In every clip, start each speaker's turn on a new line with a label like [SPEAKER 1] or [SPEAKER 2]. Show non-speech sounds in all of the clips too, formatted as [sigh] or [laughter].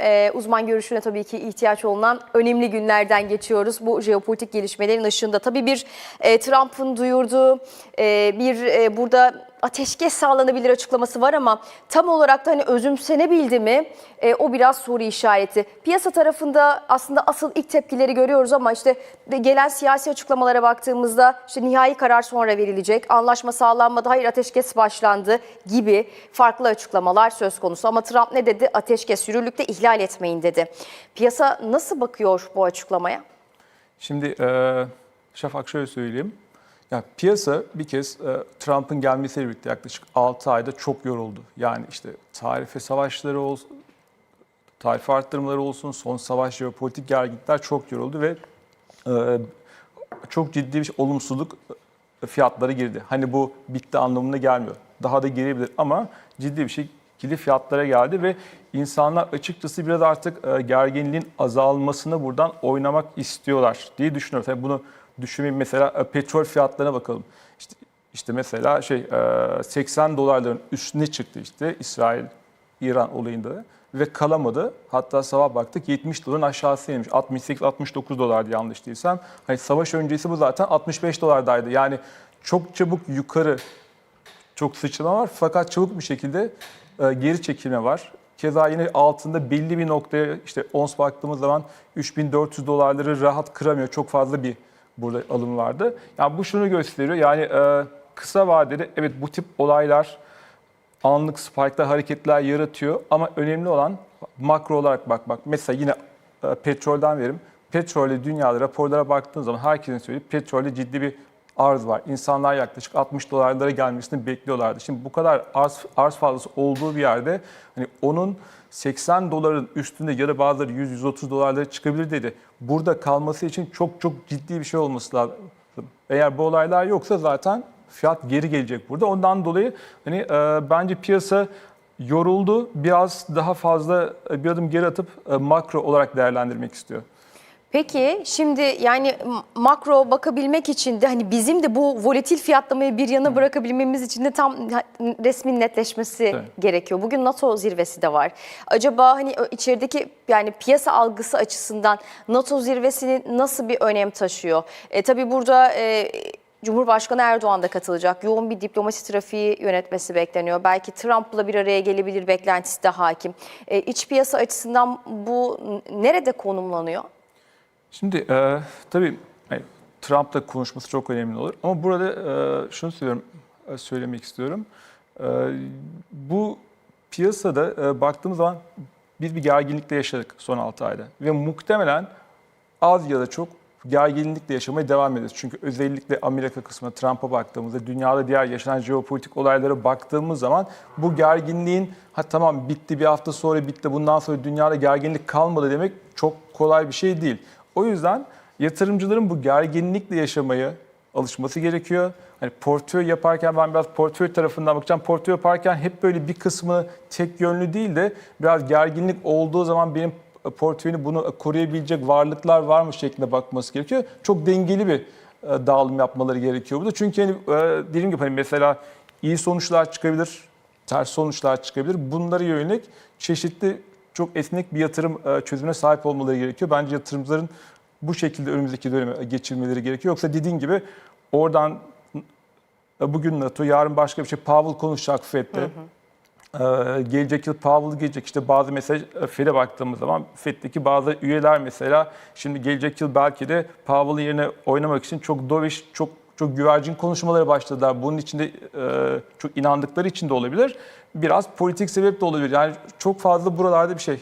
[SPEAKER 1] Ee, uzman görüşüne tabii ki ihtiyaç olunan önemli günlerden geçiyoruz. Bu jeopolitik gelişmelerin ışığında tabii bir e, Trump'ın duyurduğu e, bir e, burada ateşkes sağlanabilir açıklaması var ama tam olarak da hani özümsenebildi mi E, o biraz soru işareti. Piyasa tarafında aslında asıl ilk tepkileri görüyoruz ama işte gelen siyasi açıklamalara baktığımızda işte nihai karar sonra verilecek, anlaşma sağlanmadı, hayır ateşkes başlandı gibi farklı açıklamalar söz konusu. Ama Trump ne dedi? Ateşkes yürürlükte ihlal etmeyin dedi. Piyasa nasıl bakıyor bu açıklamaya?
[SPEAKER 2] Şimdi e, Şafak şöyle söyleyeyim. Ya piyasa bir kez e, Trump'ın gelmesiyle birlikte yaklaşık 6 ayda çok yoruldu. Yani işte tarife savaşları olsun, tarife arttırmaları olsun, son savaş jeopolitik gerginlikler çok yoruldu ve e, çok ciddi bir olumsuzluk e, fiyatları girdi. Hani bu bitti anlamına gelmiyor. Daha da girebilir ama ciddi bir şekilde fiyatlara geldi ve insanlar açıkçası biraz artık e, gerginliğin azalmasını buradan oynamak istiyorlar diye düşünüyorum. Tabii bunu düşünmeyin mesela e, petrol fiyatlarına bakalım. İşte, işte mesela şey e, 80 dolarların üstüne çıktı işte İsrail İran olayında ve kalamadı. Hatta sabah baktık 70 doların aşağısı inmiş. 68-69 dolardı yanlış değilsem. Hani savaş öncesi bu zaten 65 dolardaydı. Yani çok çabuk yukarı çok sıçrama var fakat çabuk bir şekilde e, geri çekilme var. Keza yine altında belli bir noktaya işte ons baktığımız zaman 3400 dolarları rahat kıramıyor. Çok fazla bir burada alım vardı. Yani bu şunu gösteriyor. Yani e, kısa vadede evet bu tip olaylar anlık spike'lar, hareketler yaratıyor ama önemli olan makro olarak bakmak. Mesela yine e, petrolden verim. Petrolde dünyada raporlara baktığınız zaman herkesin söylediği petrolde ciddi bir arz var. İnsanlar yaklaşık 60 dolarlara gelmesini bekliyorlardı. Şimdi bu kadar arz, arz fazlası olduğu bir yerde hani onun 80 doların üstünde ya da bazıları 100-130 dolarlara çıkabilir dedi. Burada kalması için çok çok ciddi bir şey olması lazım. Eğer bu olaylar yoksa zaten fiyat geri gelecek burada. Ondan dolayı hani e, bence piyasa yoruldu. Biraz daha fazla e, bir adım geri atıp e, makro olarak değerlendirmek istiyor.
[SPEAKER 1] Peki şimdi yani makro bakabilmek için de hani bizim de bu volatil fiyatlamayı bir yana bırakabilmemiz için de tam resmin netleşmesi
[SPEAKER 2] Evet.
[SPEAKER 1] gerekiyor. Bugün NATO zirvesi de var. Acaba hani içerideki yani piyasa algısı açısından NATO zirvesi nasıl bir önem taşıyor? E, tabii burada e, Cumhurbaşkanı Erdoğan da katılacak. Yoğun bir diplomasi trafiği yönetmesi bekleniyor. Belki Trump'la bir araya gelebilir beklentisi de hakim. E, iç piyasa açısından bu nerede konumlanıyor?
[SPEAKER 2] Şimdi e, tabii hani, Trump'la konuşması çok önemli olur. Ama burada e, şunu söylüyorum, e, söylemek istiyorum. E, bu piyasada e, baktığımız zaman biz bir gerginlikle yaşadık son 6 ayda. Ve muhtemelen az ya da çok gerginlikle yaşamaya devam ederiz. Çünkü özellikle Amerika kısmına Trump'a baktığımızda, dünyada diğer yaşanan jeopolitik olaylara baktığımız zaman bu gerginliğin ha tamam bitti bir hafta sonra bitti bundan sonra dünyada gerginlik kalmadı demek çok kolay bir şey değil. O yüzden yatırımcıların bu gerginlikle yaşamaya alışması gerekiyor. Hani portföy yaparken ben biraz portföy tarafından bakacağım. Portföy yaparken hep böyle bir kısmı tek yönlü değil de biraz gerginlik olduğu zaman benim portföyünü bunu koruyabilecek varlıklar var mı şeklinde bakması gerekiyor. Çok dengeli bir e, dağılım yapmaları gerekiyor burada. Çünkü hani, e, dediğim gibi hani mesela iyi sonuçlar çıkabilir, ters sonuçlar çıkabilir. Bunlara yönelik çeşitli çok esnek bir yatırım e, çözümüne sahip olmaları gerekiyor. Bence yatırımcıların bu şekilde önümüzdeki döneme geçirmeleri gerekiyor. Yoksa dediğin gibi oradan e, bugün NATO, yarın başka bir şey. Powell konuşacak FED'de. Ee, gelecek yıl Powell gelecek. İşte bazı mesela e, FED'e baktığımız zaman FED'deki bazı üyeler mesela şimdi gelecek yıl belki de Powell'ın yerine oynamak için çok dovish, çok çok güvercin konuşmaları başladılar. Bunun içinde e, çok inandıkları için de olabilir. Biraz politik sebep de olabilir. Yani çok fazla buralarda bir şey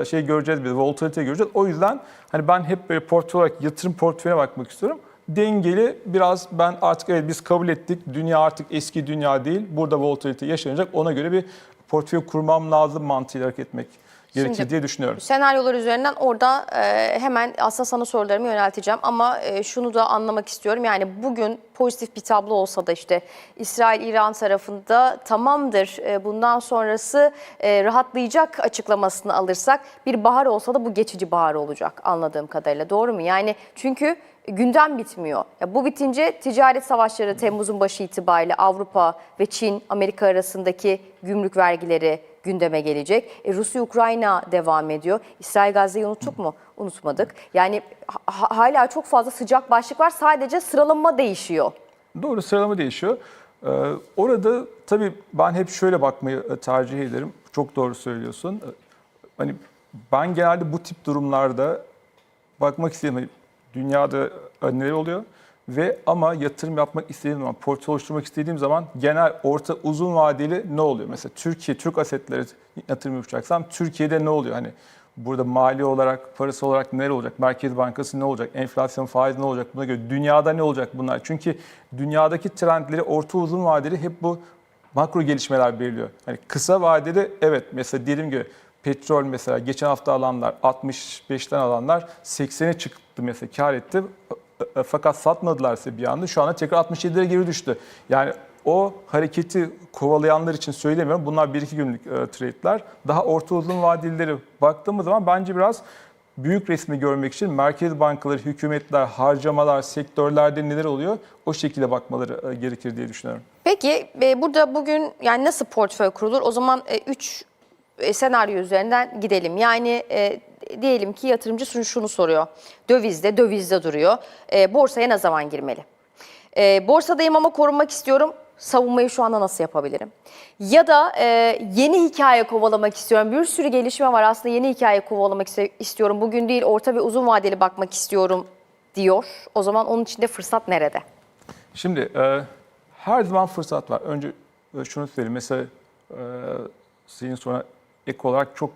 [SPEAKER 2] e, şey göreceğiz biz, volatilite göreceğiz. O yüzden hani ben hep böyle portföy olarak yatırım portföyüne bakmak istiyorum dengeli biraz ben artık evet biz kabul ettik. Dünya artık eski dünya değil. Burada volatilite yaşanacak. Ona göre bir portföy kurmam lazım mantığıyla hareket etmek gerekir
[SPEAKER 1] Şimdi-
[SPEAKER 2] diye düşünüyorum.
[SPEAKER 1] Senaryolar üzerinden orada e, hemen aslında sana sorularımı yönelteceğim ama e, şunu da anlamak istiyorum. Yani bugün pozitif bir tablo olsa da işte İsrail-İran tarafında tamamdır e, bundan sonrası e, rahatlayacak açıklamasını alırsak bir bahar olsa da bu geçici bahar olacak anladığım kadarıyla. Doğru mu? Yani çünkü gündem bitmiyor. Ya bu bitince ticaret savaşları Temmuz'un başı itibariyle Avrupa ve Çin, Amerika arasındaki gümrük vergileri gündeme gelecek. E, Rusya-Ukrayna devam ediyor. İsrail-Gazze'yi unuttuk mu? Unutmadık. Yani ha- hala çok fazla sıcak başlık var. Sadece sıralama değişiyor.
[SPEAKER 2] Doğru sıralama değişiyor. Ee, orada tabii ben hep şöyle bakmayı e, tercih ederim. Çok doğru söylüyorsun. Ee, Hani ben genelde bu tip durumlarda bakmak istedim. Hani dünyada neler oluyor ve ama yatırım yapmak istediğim zaman, portföy oluşturmak istediğim zaman genel, orta, uzun vadeli ne oluyor? Mesela Türkiye, Türk asetleri yatırım yapacaksam Türkiye'de ne oluyor? Hani burada mali olarak, parası olarak neler olacak? Merkez Bankası ne olacak? Enflasyon faiz ne olacak? Buna göre dünyada ne olacak bunlar? Çünkü dünyadaki trendleri orta uzun vadeli hep bu makro gelişmeler belirliyor. Hani kısa vadede evet mesela diyelim ki petrol mesela geçen hafta alanlar 65'ten alanlar 80'e çıktı mesela kar etti. E, Fakat satmadılarsa bir anda şu anda tekrar 67'lere geri düştü. Yani o hareketi kovalayanlar için söylemiyorum. Bunlar 1-2 günlük e, trade'ler. Daha orta uzun vadelileri baktığımız zaman bence biraz büyük resmi görmek için merkez bankaları, hükümetler, harcamalar, sektörlerde neler oluyor o şekilde bakmaları e, gerekir diye düşünüyorum.
[SPEAKER 1] Peki e, burada bugün yani nasıl portföy kurulur? O zaman 3 senaryo üzerinden gidelim. Yani e, diyelim ki yatırımcı şunu, şunu soruyor. Dövizde, dövizde duruyor. E, borsaya ne zaman girmeli? E, borsadayım ama korunmak istiyorum. Savunmayı şu anda nasıl yapabilirim? Ya da e, yeni hikaye kovalamak istiyorum. Bir sürü gelişme var aslında yeni hikaye kovalamak istiyorum. Bugün değil orta ve uzun vadeli bakmak istiyorum diyor. O zaman onun için de fırsat nerede?
[SPEAKER 2] Şimdi e, her zaman fırsat var. Önce e, şunu söyleyeyim. Mesela e, senin sonra ek olarak çok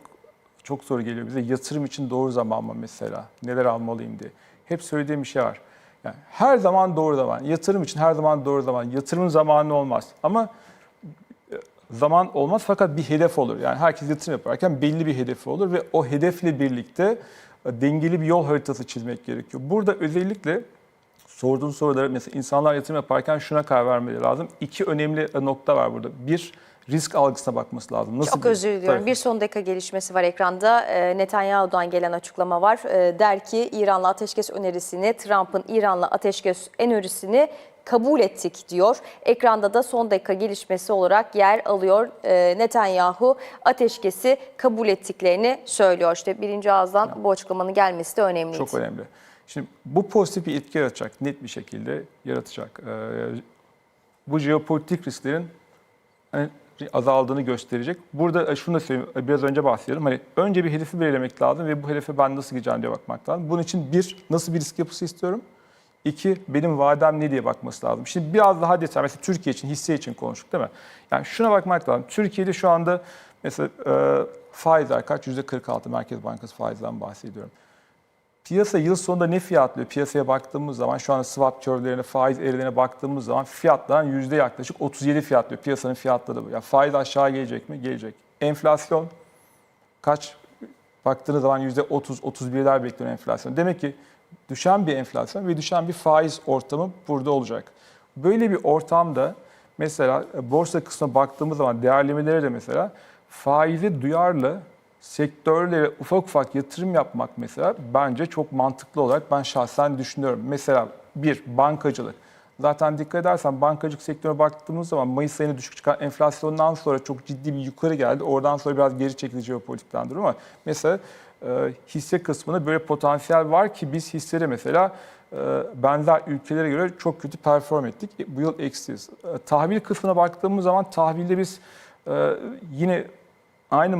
[SPEAKER 2] çok soru geliyor bize. Yatırım için doğru zaman mı mesela? Neler almalıyım diye. Hep söylediğim bir şey var. Yani her zaman doğru zaman. Yatırım için her zaman doğru zaman. Yatırım zamanı olmaz. Ama e, zaman olmaz fakat bir hedef olur. Yani herkes yatırım yaparken belli bir hedefi olur ve o hedefle birlikte e, dengeli bir yol haritası çizmek gerekiyor. Burada özellikle sorduğun soruları mesela insanlar yatırım yaparken şuna karar vermeleri lazım. İki önemli nokta var burada. Bir, risk algısına bakması lazım. Nasıl
[SPEAKER 1] Çok özür diliyorum.
[SPEAKER 2] Tabii.
[SPEAKER 1] Bir son dakika gelişmesi var ekranda. Ee, Netanyahu'dan gelen açıklama var. Ee, der ki İran'la ateşkes önerisini, Trump'ın İran'la ateşkes önerisini kabul ettik diyor. Ekranda da son dakika gelişmesi olarak yer alıyor. Ee, Netanyahu ateşkesi kabul ettiklerini söylüyor. İşte birinci ağızdan bu açıklamanın gelmesi de önemliydi.
[SPEAKER 2] Çok önemli. Şimdi bu pozitif bir etki yaratacak, net bir şekilde yaratacak. Bu jeopolitik risklerin hani azaldığını gösterecek. Burada e, şunu da söyleyeyim, e, biraz önce bahsedelim. Hani önce bir hedefi belirlemek lazım ve bu hedefe ben nasıl gideceğim diye bakmak lazım. Bunun için bir, nasıl bir risk yapısı istiyorum? İki, benim vadem ne diye bakması lazım. Şimdi biraz daha detay, mesela Türkiye için, hisse için konuştuk değil mi? Yani şuna bakmak lazım. Türkiye'de şu anda mesela e, faizler kaç? %46 Merkez Bankası faizden bahsediyorum. Piyasa yıl sonunda ne fiyatlıyor? Piyasaya baktığımız zaman şu anda swap curve'lerine, faiz eğrilerine baktığımız zaman fiyatların yüzde yaklaşık 37 fiyatlıyor. Piyasanın fiyatları bu. Yani faiz aşağı gelecek mi? Gelecek. Enflasyon kaç? Baktığınız zaman yüzde 30-31'ler beklenen enflasyon. Demek ki düşen bir enflasyon ve düşen bir faiz ortamı burada olacak. Böyle bir ortamda mesela borsa kısmına baktığımız zaman değerlemelere de mesela faizi duyarlı sektörlere ufak ufak yatırım yapmak mesela bence çok mantıklı olarak ben şahsen düşünüyorum. Mesela bir bankacılık. Zaten dikkat edersen bankacılık sektörüne baktığımız zaman Mayıs ayında düşük çıkan enflasyondan sonra çok ciddi bir yukarı geldi. Oradan sonra biraz geri çekildi jeopolitikten durum ama mesela e, hisse kısmında böyle potansiyel var ki biz hisseleri mesela e, benzer ülkelere göre çok kötü perform ettik. E, Bu yıl eksiyiz. E, tahvil kısmına baktığımız zaman tahvilde biz e, yine aynı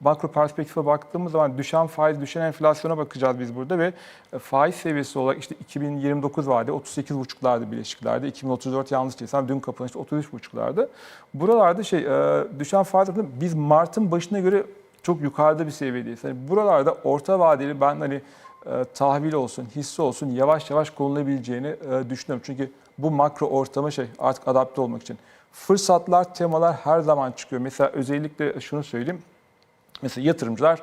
[SPEAKER 2] makro perspektife baktığımız zaman düşen faiz, düşen enflasyona bakacağız biz burada ve e, faiz seviyesi olarak işte 2029 vade 38,5'larda bileşiklerde, 2034 yanlış değilsem dün kapanışta 33,5'larda. Buralarda şey e, düşen faiz biz Mart'ın başına göre çok yukarıda bir seviyedeyiz. Yani buralarda orta vadeli ben hani e, tahvil olsun, hisse olsun yavaş yavaş konulabileceğini e, düşünüyorum. Çünkü bu makro ortama şey artık adapte olmak için. Fırsatlar, temalar her zaman çıkıyor. Mesela özellikle şunu söyleyeyim. Mesela yatırımcılar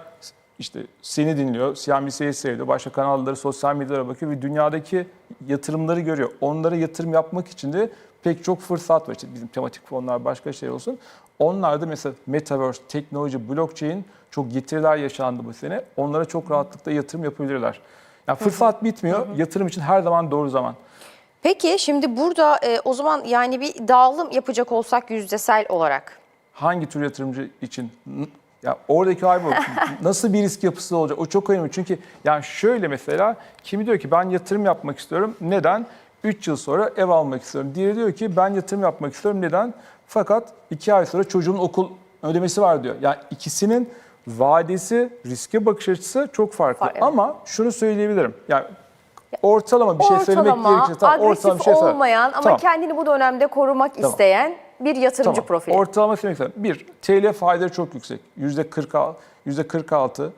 [SPEAKER 2] işte seni dinliyor, CNBC'yi seyrediyor, başka kanalları, sosyal medyalara bakıyor ve dünyadaki yatırımları görüyor. Onlara yatırım yapmak için de pek çok fırsat var. İşte bizim tematik fonlar, başka şey olsun. Onlarda mesela Metaverse, teknoloji, blockchain çok getiriler yaşandı bu sene. Onlara çok rahatlıkla yatırım yapabilirler. Yani fırsat bitmiyor. Yatırım için her zaman doğru zaman.
[SPEAKER 1] Peki şimdi burada e, o zaman yani bir dağılım yapacak olsak yüzdesel olarak
[SPEAKER 2] hangi tür yatırımcı için ya oradaki ay bu. [laughs] Nasıl bir risk yapısı olacak? O çok önemli. Çünkü yani şöyle mesela kimi diyor ki ben yatırım yapmak istiyorum. Neden? 3 yıl sonra ev almak istiyorum. Diğeri diyor ki ben yatırım yapmak istiyorum. Neden? Fakat 2 ay sonra çocuğun okul ödemesi var diyor. Yani ikisinin vadesi, riske bakış açısı çok farklı.
[SPEAKER 1] Var, evet.
[SPEAKER 2] Ama şunu söyleyebilirim. Yani ortalama bir şey söylemek
[SPEAKER 1] Ortalama,
[SPEAKER 2] gerekirse tamam,
[SPEAKER 1] agresif
[SPEAKER 2] ortalama bir şey söyle.
[SPEAKER 1] olmayan ama
[SPEAKER 2] Tamam.
[SPEAKER 1] kendini bu dönemde korumak isteyen bir yatırımcı
[SPEAKER 2] Tamam.
[SPEAKER 1] profili.
[SPEAKER 2] Ortalama istedim. Bir, TL faideleri çok yüksek. Yüzde 46, yüzde 46.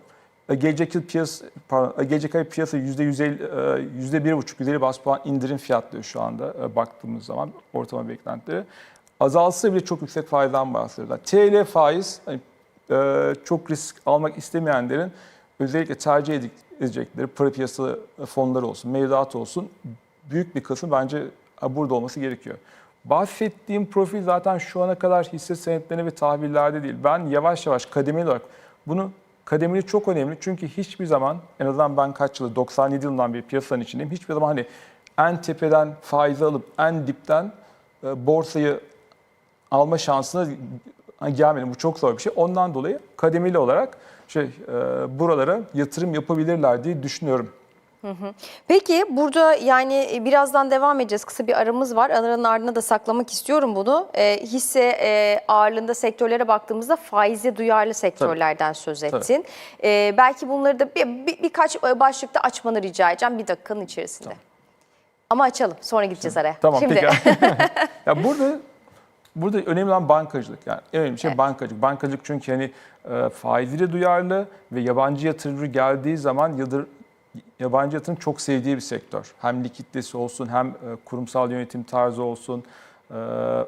[SPEAKER 2] E, Gelecek yıl piyasa, pardon, e, gelecek ay piyasa yüzde 150, e, yüzde bir buçuk, 150 bas puan indirim fiyatlıyor şu anda baktığımız zaman ortalama beklentileri. Azalsa bile çok yüksek faizden bahsediyorlar. TL faiz hani, çok risk almak istemeyenlerin özellikle tercih ede- edecekleri para piyasa fonları olsun, mevduat olsun büyük bir kısmı bence burada olması gerekiyor. Bahsettiğim profil zaten şu ana kadar hisse senetlerine ve tahvillerde değil. Ben yavaş yavaş kademeli olarak bunu kademeli çok önemli çünkü hiçbir zaman en azından ben kaç yılı 97 yılından beri piyasanın içindeyim. Hiçbir zaman hani en tepeden faizi alıp en dipten e, borsayı alma şansına gelmedim. Bu çok zor bir şey. Ondan dolayı kademeli olarak şey e, buralara yatırım yapabilirler diye düşünüyorum.
[SPEAKER 1] Peki burada yani e, birazdan devam edeceğiz. Kısa bir aramız var. Aranın ardına da saklamak istiyorum bunu. E, hisse e, ağırlığında sektörlere baktığımızda faize duyarlı sektörlerden söz ettin. E, belki bunları da bir, bir- birkaç e, başlıkta açmanı rica edeceğim bir dakikanın içerisinde. Ama açalım. Sonra gideceğiz araya.
[SPEAKER 2] Tamam
[SPEAKER 1] Şimdi,
[SPEAKER 2] peki. [laughs] ya burada burada önemli olan bankacılık. Yani en önemli şey
[SPEAKER 1] Evet.
[SPEAKER 2] bankacılık. Bankacılık çünkü hani e, faiziyle duyarlı ve yabancı yatırımcı geldiği zaman yadır, yabancı yatırım çok sevdiği bir sektör. Hem likiditesi olsun hem e, kurumsal yönetim tarzı olsun. E,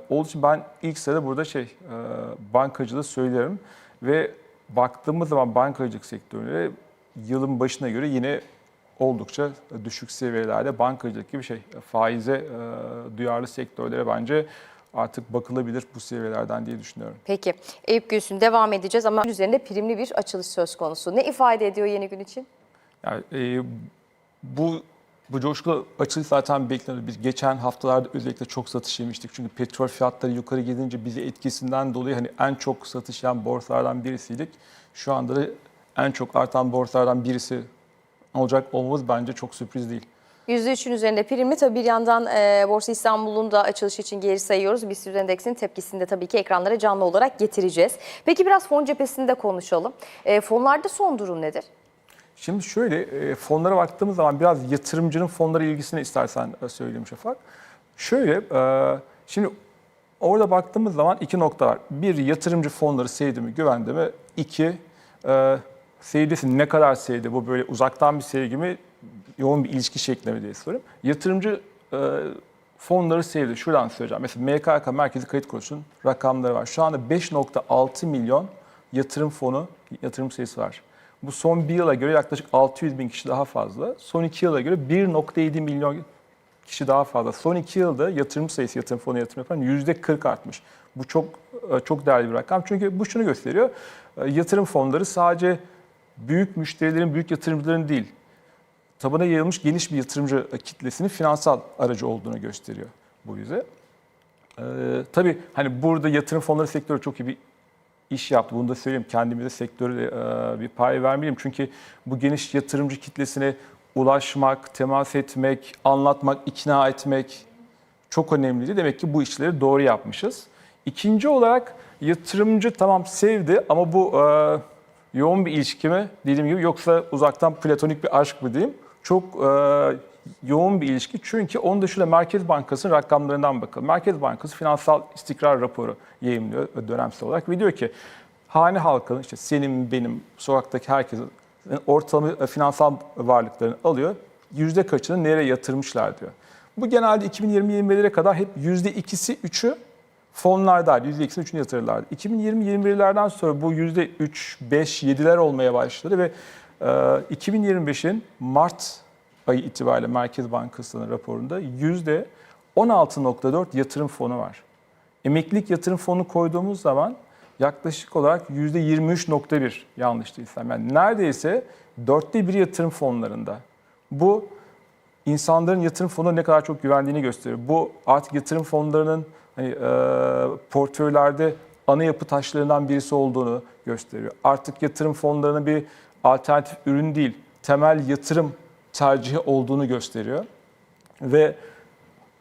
[SPEAKER 2] olduğu için ben ilk sırada burada şey e, bankacılığı söylerim ve baktığımız zaman bankacılık sektörüne yılın başına göre yine oldukça düşük seviyelerde bankacılık gibi şey faize e, duyarlı sektörlere bence artık bakılabilir bu seviyelerden diye düşünüyorum.
[SPEAKER 1] Peki Eyüp Gülsün devam edeceğiz ama üzerinde primli bir açılış söz konusu. Ne ifade ediyor yeni gün için?
[SPEAKER 2] Yani e, bu bu coşkulu açılış zaten bekleniyordu. Biz geçen haftalarda özellikle çok satış yemiştik. Çünkü petrol fiyatları yukarı gidince bizi etkisinden dolayı hani en çok satış yapan borsalardan birisiydik. Şu anda da en çok artan borsalardan birisi olacak olmamız bence çok sürpriz değil.
[SPEAKER 1] %3'ün üzerinde primli. Tabii bir yandan e, Borsa İstanbul'un da açılış için geri sayıyoruz. BIST Endeks'in tepkisini de tabii ki ekranlara canlı olarak getireceğiz. Peki biraz fon cephesinde konuşalım. E, fonlarda son durum nedir?
[SPEAKER 2] Şimdi şöyle e, fonlara baktığımız zaman biraz yatırımcının fonlara ilgisini istersen e, söyleyeyim Şafak. Şöyle e, şimdi orada baktığımız zaman iki nokta var. Bir yatırımcı fonları sevdi mi güvendi mi? İki e, ne kadar sevdi bu böyle uzaktan bir sevgi mi yoğun bir ilişki şeklinde mi diye soruyorum. Yatırımcı fonları sevdi. Şuradan söyleyeceğim. Mesela MKK Merkezi Kredi Kuruluşu'nun rakamları var. Şu anda 5.6 milyon yatırım fonu, yatırım sayısı var. Bu son bir yıla göre yaklaşık 600 bin kişi daha fazla. Son iki yıla göre 1.7 milyon kişi daha fazla. Son iki yılda yatırım sayısı, yatırım fonu yatırım yapan %40 artmış. Bu çok e, çok değerli bir rakam. Çünkü bu şunu gösteriyor. E, Yatırım fonları sadece büyük müşterilerin, büyük yatırımcıların değil, tabana yayılmış geniş bir yatırımcı kitlesinin finansal aracı olduğunu gösteriyor bu bize. Ee, tabii hani burada yatırım fonları sektörü çok iyi bir iş yaptı. Bunu da söyleyeyim. Kendimize sektörü e, bir pay vermeliyim. Çünkü bu geniş yatırımcı kitlesine ulaşmak, temas etmek, anlatmak, ikna etmek çok önemliydi. Demek ki bu işleri doğru yapmışız. İkinci olarak yatırımcı tamam sevdi ama bu e, yoğun bir ilişki mi dediğim gibi yoksa uzaktan platonik bir aşk mı diyeyim. Çok e, yoğun bir ilişki çünkü onun dışında Merkez Bankası'nın rakamlarından bakalım. Merkez Bankası finansal istikrar raporu yayınlıyor dönemsel olarak ve diyor ki hane halkının işte senin benim sokaktaki herkesin ortalama e, finansal varlıklarını alıyor. Yüzde kaçını nereye yatırmışlar diyor. Bu genelde 2020-21'lere kadar hep yüzde ikisi üçü fonlardaydı. Yüzde ikisi üçünü yatırırlardı. 2020-21'lerden sonra bu yüzde üç, beş, yediler olmaya başladı ve e, 2025'in Mart ayı itibariyle Merkez Bankası'nın raporunda yüzde 16.4 yatırım fonu var. Emeklilik yatırım fonu koyduğumuz zaman yaklaşık olarak %23.1 yanlış değilsem. Yani neredeyse dörtte bir yatırım fonlarında. Bu insanların yatırım fonuna ne kadar çok güvendiğini gösteriyor. Bu artık yatırım fonlarının hani, e, portföylerde ana yapı taşlarından birisi olduğunu gösteriyor. Artık yatırım fonlarının bir alternatif ürün değil, temel yatırım tercihi olduğunu gösteriyor. Ve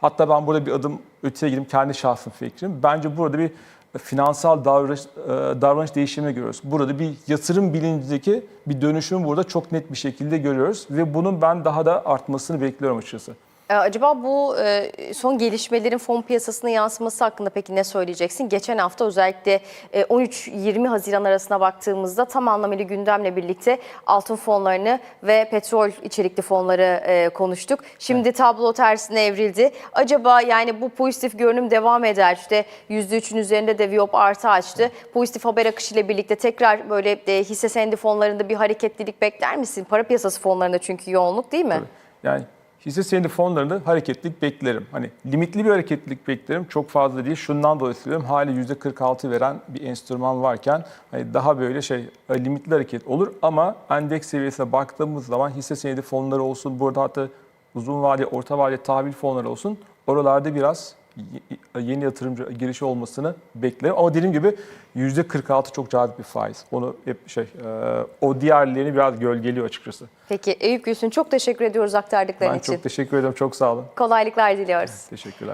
[SPEAKER 2] hatta ben burada bir adım öteye gidip kendi şahsım fikrim. Bence burada bir finansal davranış, e, davranış değişimini görüyoruz. Burada bir yatırım bilincindeki bir dönüşümü burada çok net bir şekilde görüyoruz. Ve bunun ben daha da artmasını bekliyorum açıkçası.
[SPEAKER 1] Ee, Acaba bu e, son gelişmelerin fon piyasasına yansıması hakkında peki ne söyleyeceksin? Geçen hafta özellikle e, 13-20 Haziran arasına baktığımızda tam anlamıyla gündemle birlikte altın fonlarını ve petrol içerikli fonları e, konuştuk. Şimdi tablo tersine evrildi. Acaba yani bu pozitif görünüm devam eder. İşte %3'ün üzerinde de Viyop artı açtı. Pozitif haber akışıyla birlikte tekrar böyle e, hisse senedi fonlarında bir hareketlilik bekler misin? Para piyasası fonlarında çünkü yoğunluk değil mi?
[SPEAKER 2] Yani hisse senedi fonlarında hareketlilik beklerim. Hani limitli bir hareketlilik beklerim. Çok fazla değil. Şundan dolayı söylüyorum. Hali %46 veren bir enstrüman varken hani daha böyle şey e, limitli hareket olur. Ama endeks seviyesine baktığımız zaman hisse senedi fonları olsun. Burada hatta uzun vade, orta vade tahvil fonları olsun. Oralarda biraz yeni yatırımcı girişi olmasını beklerim. Ama dediğim gibi %46 çok cazip bir faiz. Onu hep şey, e, o diğerlerini biraz gölgeliyor açıkçası.
[SPEAKER 1] Peki Eyüp Gülsün çok teşekkür ediyoruz aktardıkların
[SPEAKER 2] Ben
[SPEAKER 1] için.
[SPEAKER 2] çok teşekkür ederim. Çok sağ olun.
[SPEAKER 1] Kolaylıklar diliyoruz.
[SPEAKER 2] Teşekkürler.